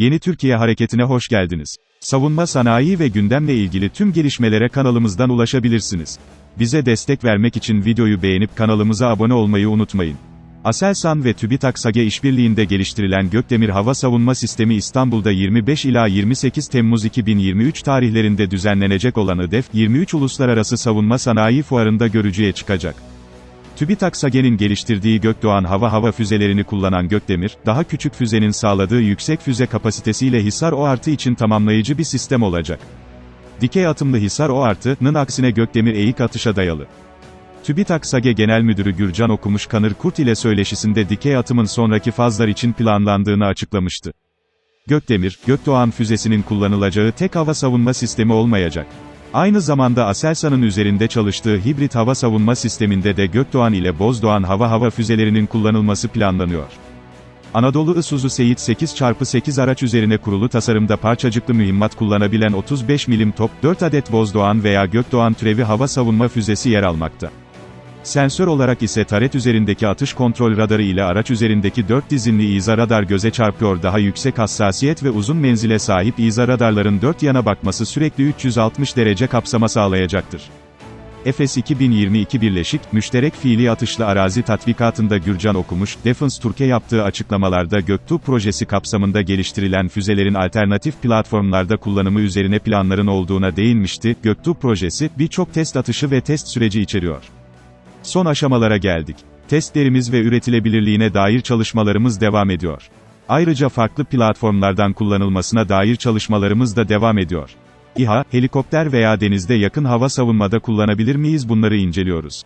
Yeni Türkiye Hareketi'ne hoş geldiniz. Savunma sanayi ve gündemle ilgili tüm gelişmelere kanalımızdan ulaşabilirsiniz. Bize destek vermek için videoyu beğenip kanalımıza abone olmayı unutmayın. Aselsan ve TÜBİTAK SAGE işbirliğinde geliştirilen Gökdemir Hava Savunma Sistemi İstanbul'da 25 ila 28 Temmuz 2023 tarihlerinde düzenlenecek olan IDEF 23 Uluslararası Savunma Sanayi Fuarı'nda görücüye çıkacak. TÜBİTAK SAGE'nin geliştirdiği Gökdoğan hava hava füzelerini kullanan Gökdemir, daha küçük füzenin sağladığı yüksek füze kapasitesiyle Hisar O artı için tamamlayıcı bir sistem olacak. Dikey atımlı Hisar O artı'nın aksine Gökdemir eğik atışa dayalı. TÜBİTAK SAGE Genel Müdürü Gürcan Okumuş Kanır Kurt ile söyleşisinde dikey atımın sonraki fazlar için planlandığını açıklamıştı. Gökdemir, Gökdoğan füzesinin kullanılacağı tek hava savunma sistemi olmayacak. Aynı zamanda Aselsan'ın üzerinde çalıştığı hibrit hava savunma sisteminde de Gökdoğan ile Bozdoğan hava hava füzelerinin kullanılması planlanıyor. Anadolu Isuzu Seyit 8x8 araç üzerine kurulu tasarımda parçacıklı mühimmat kullanabilen 35 milim top, 4 adet Bozdoğan veya Gökdoğan türevi hava savunma füzesi yer almakta. Sensör olarak ise taret üzerindeki atış kontrol radarı ile araç üzerindeki 4 dizinli İZA radar göze çarpıyor daha yüksek hassasiyet ve uzun menzile sahip İZA radarların dört yana bakması sürekli 360 derece kapsama sağlayacaktır. Efes 2022 Birleşik, Müşterek Fiili Atışlı Arazi Tatbikatı'nda Gürcan Okumuş, Defense Türkiye yaptığı açıklamalarda Göktuğ projesi kapsamında geliştirilen füzelerin alternatif platformlarda kullanımı üzerine planların olduğuna değinmişti. Göktuğ projesi, birçok test atışı ve test süreci içeriyor. Son aşamalara geldik. Testlerimiz ve üretilebilirliğine dair çalışmalarımız devam ediyor. Ayrıca farklı platformlardan kullanılmasına dair çalışmalarımız da devam ediyor. İHA, helikopter veya denizde yakın hava savunmada kullanabilir miyiz bunları inceliyoruz.